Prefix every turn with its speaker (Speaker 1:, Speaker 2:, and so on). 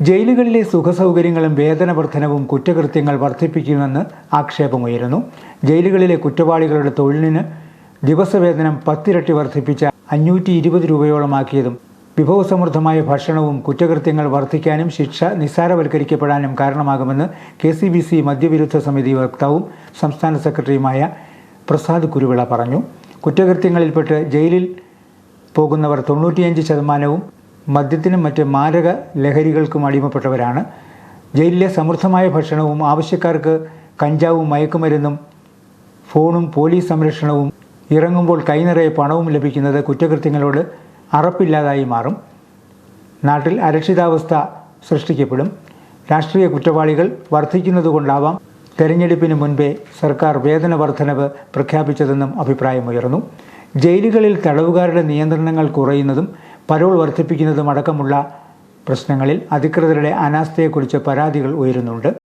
Speaker 1: ജയിലുകളിലെ സുഖസൗകര്യങ്ങളും വേതന വർധനവും കുറ്റകൃത്യങ്ങൾ വർദ്ധിപ്പിക്കുമെന്ന് ആക്ഷേപമുയരുന്നു. ജയിലുകളിലെ കുറ്റവാളികളുടെ തൊഴിലിന് ദിവസവേതനം പത്തിരട്ടി വർദ്ധിപ്പിച്ച അഞ്ഞൂറ്റി ഇരുപത് രൂപയോളമാക്കിയതും വിഭവസമൃദ്ധമായ ഭക്ഷണവും കുറ്റകൃത്യങ്ങൾ വർദ്ധിക്കാനും ശിക്ഷ നിസ്സാരവൽക്കരിക്കപ്പെടാനും കാരണമാകുമെന്ന് കെ സി ബി സി മദ്യവിരുദ്ധ സമിതി വക്താവും സംസ്ഥാന സെക്രട്ടറിയുമായ പ്രസാദ് കുരുവിള പറഞ്ഞു. കുറ്റകൃത്യങ്ങളിൽപ്പെട്ട് ജയിലിൽ പോകുന്നവർ തൊണ്ണൂറ്റിയഞ്ച് ശതമാനവും മദ്യത്തിനും മറ്റ് മാരക ലഹരികൾക്കും അടിമപ്പെട്ടവരാണ്. ജയിലിലെ സമൃദ്ധമായ ഭക്ഷണവും ആവശ്യക്കാർക്ക് കഞ്ചാവും മയക്കുമരുന്നും ഫോണും പോലീസ് സംരക്ഷണവും ഇറങ്ങുമ്പോൾ കൈനിറയെ പണവും ലഭിക്കുന്നത് കുറ്റകൃത്യങ്ങളോട് അറപ്പില്ലാതായി മാറും. നാട്ടിൽ അരക്ഷിതാവസ്ഥ സൃഷ്ടിക്കപ്പെടും. രാഷ്ട്രീയ കുറ്റവാളികൾ വർദ്ധിക്കുന്നതുകൊണ്ടാവാം തെരഞ്ഞെടുപ്പിന് മുൻപേ സർക്കാർ വേതന വർധനവ് പ്രഖ്യാപിച്ചതെന്നും അഭിപ്രായമുയർന്നു. ജയിലുകളിൽ തടവുകാരുടെ നിയന്ത്രണങ്ങൾ കുറയുന്നതും പരോൾ വർദ്ധിപ്പിക്കുന്നതുമടക്കമുള്ള പ്രശ്നങ്ങളിൽ അധികൃതരുടെ അനാസ്ഥയെക്കുറിച്ച് പരാതികൾ ഉയരുന്നുണ്ട്.